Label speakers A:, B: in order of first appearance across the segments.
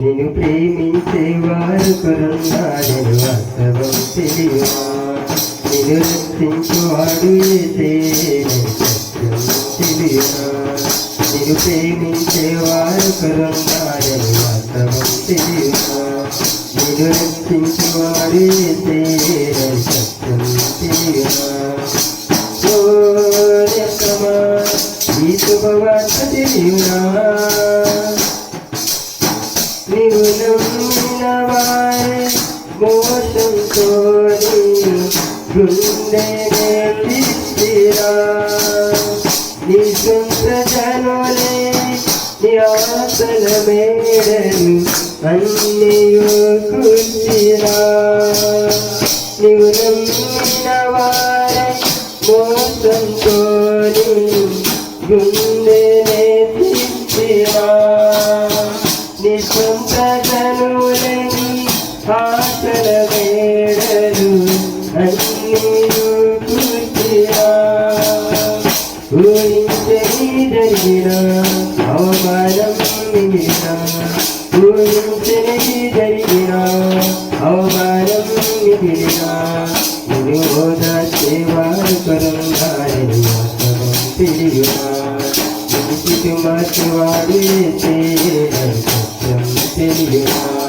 A: నేను ప్రేమించే వారు కొరున్నాడని వాస్తవం తెలియవా నేను రక్షించువాడు ఏసే సత్యం తెలియవా నేను ప్రేమించే వారు కొరున్నాడని వాస్తవం తెలియవా నేను రక్షించువాడు ఏసే సత్యం తెలియవా ఓ రకమా ఈ శుభవార్త తెలియనా ഗുണം നവായ മോശം തോടി നിസ്വന്തജനോലെ യാസനമേടൻ അന്യോ കുത്തിര നിഗുണം നവായ മോശം തോടി ഗുണം అవమానం మిగిలిన ఊహించని జరిగిన అవమానం మిగిలిన నేను హోదా సేవారు కరంగారని తెలియనా ఇంటికి మార్చివాడు సత్యం తెలియనా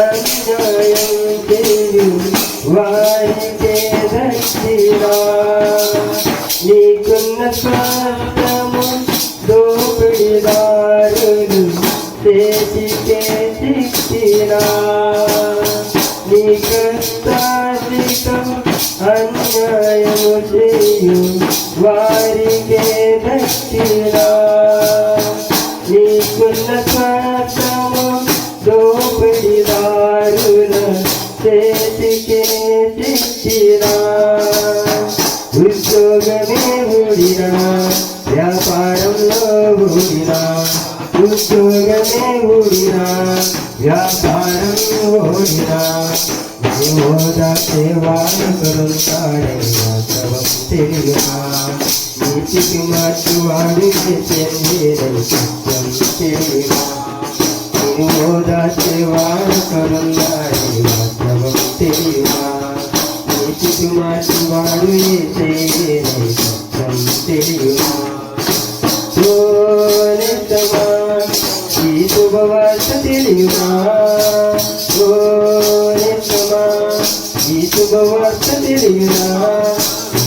A: అన్యాయం వారికే దక్షిణా నీకున్న స్వార్థము దోపిడిదారులు చేతికే శిక్షినా నీ అన్యాయము చేయు వారికే దక్షిణా నీకున్న శిక్షిరా ఉద్యోగమే ఊడినా. వ్యాపారంలో ఊడినా. ఉద్యోగమే ఊడినా. వ్యాపారం ఓడినా దేవోదా సేవాలు కరుణాడే వాస్తవం తెలియనా నీతికి మార్చువాడు చెందేదని సత్యం తెలియనా నీతికి మార్చువాడు సత్యం తెలియనా ఓ నిత్యమా ఈ శుభవార్త తెలియనా ఓ నిత్యమా ఈ శుభవార్త తెలియనా